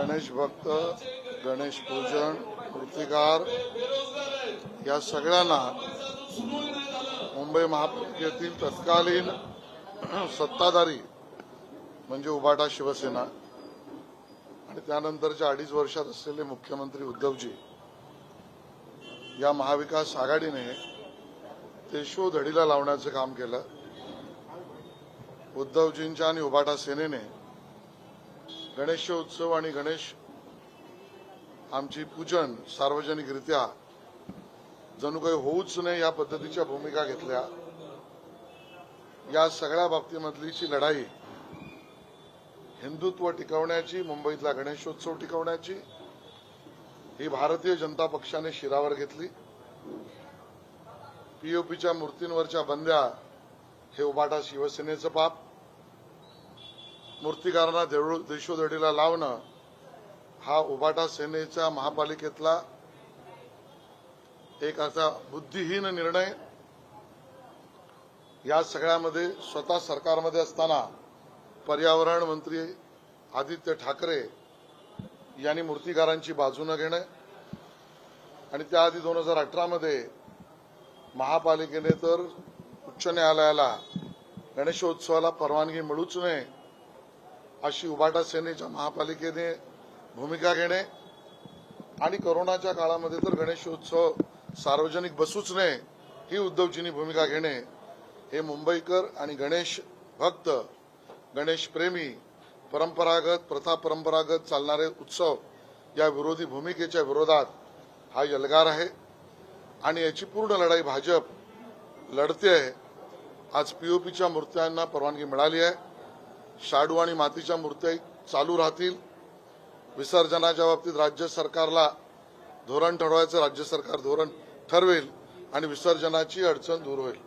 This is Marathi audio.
गणेश भक्त गणेश पूजन मूर्तिकार या सगळ्यांना मुंबई महापालिकेतील तत्कालीन सत्ताधारी म्हणजे उभाटा शिवसेना आणि त्यानंतरच्या अडीच वर्षात असलेले मुख्यमंत्री उद्धवजी या महाविकास आघाडीने ते शो धडीला लावण्याचं काम केलं. उद्धवजींच्या आणि उभाटा सेनेने गणेशोत्सव आणि गणेश आमची पूजन सार्वजनिकरित्या जणू काही होऊच नाही या पद्धतीच्या भूमिका घेतल्या. या सगळ्या बाबतीमधलीची लढाई हिंदुत्व टिकवण्याची मुंबईतला गणेशोत्सव टिकवण्याची ही भारतीय जनता पक्षाने शिरावर घेतली. पीओपीच्या मूर्तींवरच्या बंद्या हे उबाटा शिवसेनेचं पाप. मूर्तिकारांना देवळू- देशोधडीला लावणं हा उबाटा सेनेच्या महापालिकेतला एक असा बुद्धिहीन निर्णय. या सगळ्यामध्ये स्वतः सरकारमध्ये असताना पर्यावरण मंत्री आदित्य ठाकरे यांनी मूर्तिकारांची बाजू न घेणं आणि त्याआधी दोन हजार अठरामध्ये महापालिकेने तर उच्च न्यायालयाला गणेशोत्सवाला परवानगी मिळूच नये अशी उबाटा सेनेच्या महापालिकेने भूमिका घेणे आणि करोनाच्या काळामध्ये तर गणेशोत्सव सार्वजनिक बसूच नये ही उद्धवजींनी भूमिका घेणे. हे मुंबईकर आणि गणेश भक्त गणेश प्रेमी परंपरागत प्रथा परंपरागत चालणारे उत्सव या विरोधी भूमिकेच्या विरोधात हा यलगार आहे आणि याची पूर्ण लढाई भाजप लढते आहे. आज पीओपीच्या मूर्त्यांना परवानगी मिळाली आहे. शाडू आणि मातीच्या मूर्त्या चालू राहतील. विसर्जनाच्या बाबतीत राज्य सरकारला धोरण ठरवायचं राज्य सरकार धोरण ठरवेल आणि विसर्जनाची अडचण दूर होईल.